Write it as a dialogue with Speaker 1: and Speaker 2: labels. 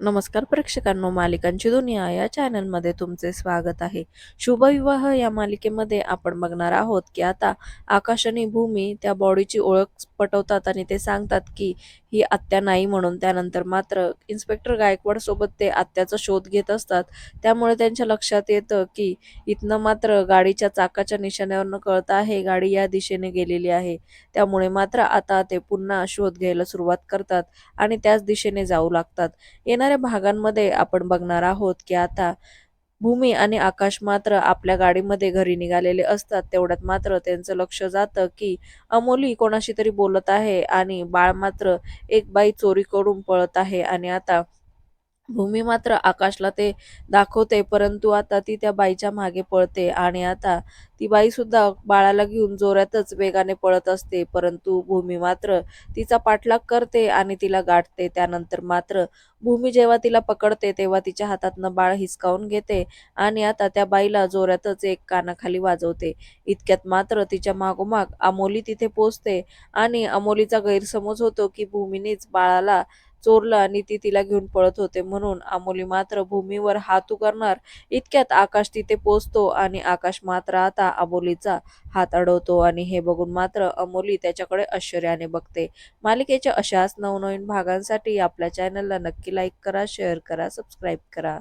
Speaker 1: नमस्कार प्रेक्षकांनो मालिकांची दुनिया या चॅनलमध्ये तुमचे स्वागत आहे. शुभविवाह या मालिकेमध्ये आपण बघणार आहोत की आता आकाश आणि भूमी त्या बॉडीची ओळख पटवतात आणि ते सांगतात की ही आत्या नाही म्हणून त्यानंतर मात्र इन्स्पेक्टर गायकवाड सोबत ते आत्याचा शोध घेत असतात. त्यामुळे त्यांच्या लक्षात येतं की इथनं मात्र गाडीच्या चाकाच्या निशाण्यावरनं कळत आहे गाडी या दिशेने गेलेली आहे. त्यामुळे मात्र आता ते पुन्हा शोध घ्यायला सुरुवात करतात आणि त्याच दिशेने जाऊ लागतात. येणाऱ्या भागांमध्ये आपण बघणार आहोत की आता भूमी आणि आकाश मात्र आपल्या गाडीमध्ये घरी निघालेले असतात. तेवढ्यात मात्र त्यांचं लक्ष जातं की अमोली कोणाशी तरी बोलत आहे आणि बाळ मात्र एक बाई चोरी करून पळत आहे आणि आता भूमी मात्र आकाशला ते दाखवते परंतु आता ती त्या बाईच्या मागे पळते आणि आता ती बाई सुद्धा बाळाला घेऊन जोरातच वेगाने पळत असते परंतु भूमी मात्र तिचा पाठलाग करते आणि तिला गाठते. त्यानंतर मात्र भूमी जेव्हा तिला पकडते तेव्हा तिच्या हातातनं बाळ हिसकावून घेते आणि आता त्या बाईला जोरातच एक कानाखाली वाजवते. इतक्यात मात्र तिच्या मागोमाग अमोली तिथे पोचते आणि अमोलीचा गैरसमज होतो की भूमीनेच बाळाला चोरलं आणि ती तिला घेऊन पळत होते. म्हणून अमोली मात्र भूमीवर हात उगारणार इतक्यात आकाश तिथे पोचतो आणि आकाश मात्र आता अमोलीचा हात अडवतो. आणि हे बघून मात्र अमोली त्याच्याकडे आश्चर्याने बघते. मालिकेच्या अशाच नवनवीन भागांसाठी आपल्या चॅनलला नक्की लाईक करा शेअर करा सबस्क्राईब करा.